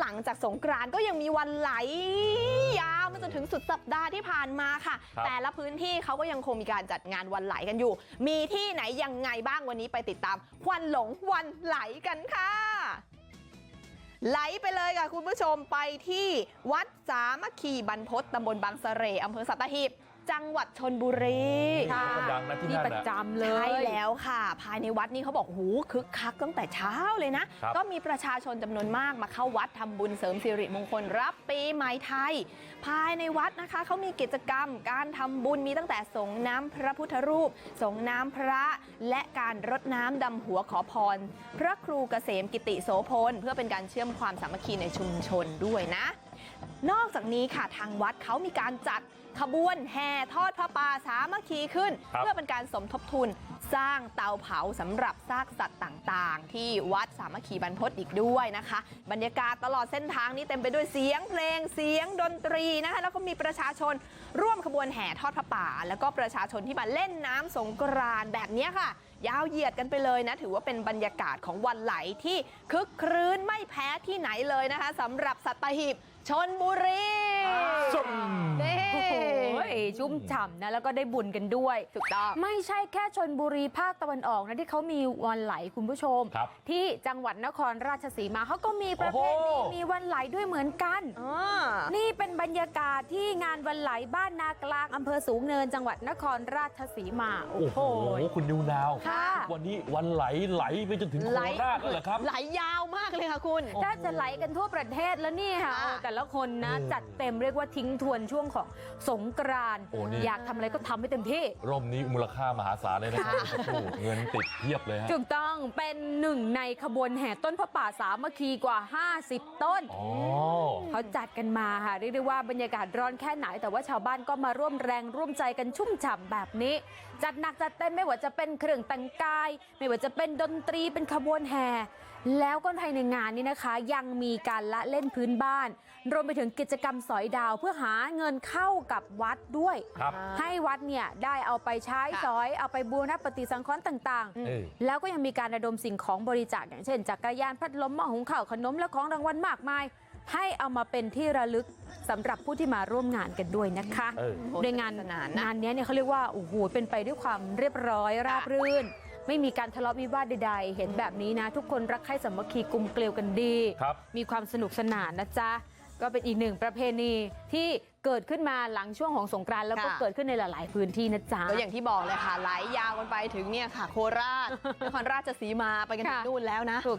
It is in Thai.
หลังจากสงกรานต์ก็ยังมีวันไหล ยาวมาจนถึงสุดสัปดาห์ที่ผ่านมาค่ะครับแต่ละพื้นที่เขาก็ยังคงมีการจัดงานวันไหลกันอยู่ มีที่ไหนยังไงบ้างวันนี้ไปติดตามควันหลงวันไหลกันค่ะไหลไปเลยค่ะคุณผู้ชมไปที่วัดสามัคคีบรรพตตำบลบางสะเรอำเภอสัตหีบ จังหวัดชนบุรีค่ะก็ดัง นะที่นี่นั่นประน่ะ จำเลใช่ย แล้วค่ะ ภายในวัดนี้เขาบอกหูคึกคักตั้งแต่เช้าเลยนะ ครับ ก็มีประชาชนจำนวนมากมาเข้าวัดทำบุญเสริมสิริมงคลรับปีใหม่ไทย ภายในวัดนะคะเขามีกิจกรรมการทำบุญมีตั้งแต่สงน้ำพระพุทธรูปสงน้ำพระและการรดน้ำดำหัวขอพร พระครูเกษมกิติโสพลเพื่อเป็นการเชื่อมความสามัคคีในชุมชนด้วยนะ นอกจากนี้ค่ะทางวัดเขามีการจัดขบวนแห่ทอดพระป่าสามัคคีขึ้นครับเพื่อเป็นการสมทบทุนสร้างเตาเผาสำหรับซากสัตว์ต่างๆ ที่วัดสามัคคีบรรพตอีกด้วยนะคะ บรรยากาศตลอดเส้นทางนี้เต็มไปด้วยเสียงเพลงเสียงดนตรีนะคะแล้วก็มีประชาชนร่วมขบวนแห่ทอดพระป่า แล้วก็ประชาชนที่มาเล่นน้ำสงกรานต์แบบเนี้ยค่ะ ยาวเหยียดกันไปเลยนะ ถือว่าเป็นบรรยากาศของวันไหลที่คึกครื้นไม่แพ้ที่ไหนเลยนะคะสำหรับสัตหีบ ชนบุรี ส ชุ่มฉ่ำนะแล้วก็ได้บุญกันด้วยถูกต้องไม่ใช่แค่ชนบุรีภาคตะวันออกนะที่เขามีวันไหลคุณผู้ชมครับที่จังหวัดนครราชสีมาเขาก็มีประเพณีโอ้โหมีวันไหลด้วยเหมือนกันอ่านี่เป็นบรรยากาศที่งานวันไหลบ้านนากลางอำเภอสูงเนิน จังหวัดนครราชสีมาโอ้โอ้โหโหคุณนิวนาวค่ะวันนี้วันไหลไหลไปจนถึงโคไหลราชแล้วเหรอครับไหลยาวมากเลยค่ะคุณโอ้ถ้าจะไหลกันทั่วประเทศแล้วนี่ค่ะค่ะเออแต่ละคนนะอืมจัดเต็มเรียกว่าทิ้งทวนช่วงของสงกรานต์โอ้นี่อยากทำอะไรก็ทำให้เต็มที่ ร่มนี้มูลค่ามหาศาลเลยนะครับคุณผู้ชมเงินติดเพียบเลยฮะถูกต้องเป็นหนึ่งในขบวนแห่ต้นพระป่าสามัคคีกว่า 50 ต้นอ๋อเขาจัดกันมาค่ะเรียกได้ว่าบรรยากาศร้อนแค่ไหน แต่ว่าชาวบ้านก็มาร่วมแรงร่วมใจกันชุ่มฉ่ำแบบนี้ จัดหนักจัดเต็มไม่ว่าจะเป็นเครื่องแต่งกาย ไม่ว่าจะเป็นดนตรีเป็นขบวนแห่ แล้วก็ภายในงานนี้นะคะ ยังมีการละเล่นพื้นบ้าน รวมไปถึงกิจกรรมสอยดาวเพื่อหาเงินเข้ากับวัดด้วยครับให้วัดเนี่ยได้เอาไปใช้ค่ะสอยเอาไปบูรณปฏิสังขรณ์ต่างเออๆแล้วก็ยังมีการระดมสิ่งของบริจาคอย่างเช่นจักรยานพัดลมหม้อหุงข้าวขนมและของรางวัลมากมายให้เอามาเป็นที่ระลึกสำหรับผู้ที่มาร่วมงานกันด้วยนะคะเออโอ้โดยงานสนุกสนานนะงานเนี้ยเนี่ยเขาเรียกว่าโอ้โหเป็นไปด้วยความเรียบร้อยราบรื่น ไม่มีการทะเลาะวิวาทใดๆ เห็นแบบนี้นะ ทุกคนรักใคร่สามัคคีกลมเกลียวกันดี ครับ มีความสนุกสนานนะจ๊ะ ก็เป็นอีกหนึ่งประเพณีที่เกิดขึ้นมาหลังช่วงของสงกรานต์แล้วก็ค่ะ เกิดขึ้นในหลาย ๆ พื้นที่นะจ๊ะ ก็อย่างที่บอกเลยค่ะไหลยาวกันไปถึงเนี่ยค่ะ โคราช นครราชสีมาไปกันถึงค่ะ นู่นแล้วนะถูก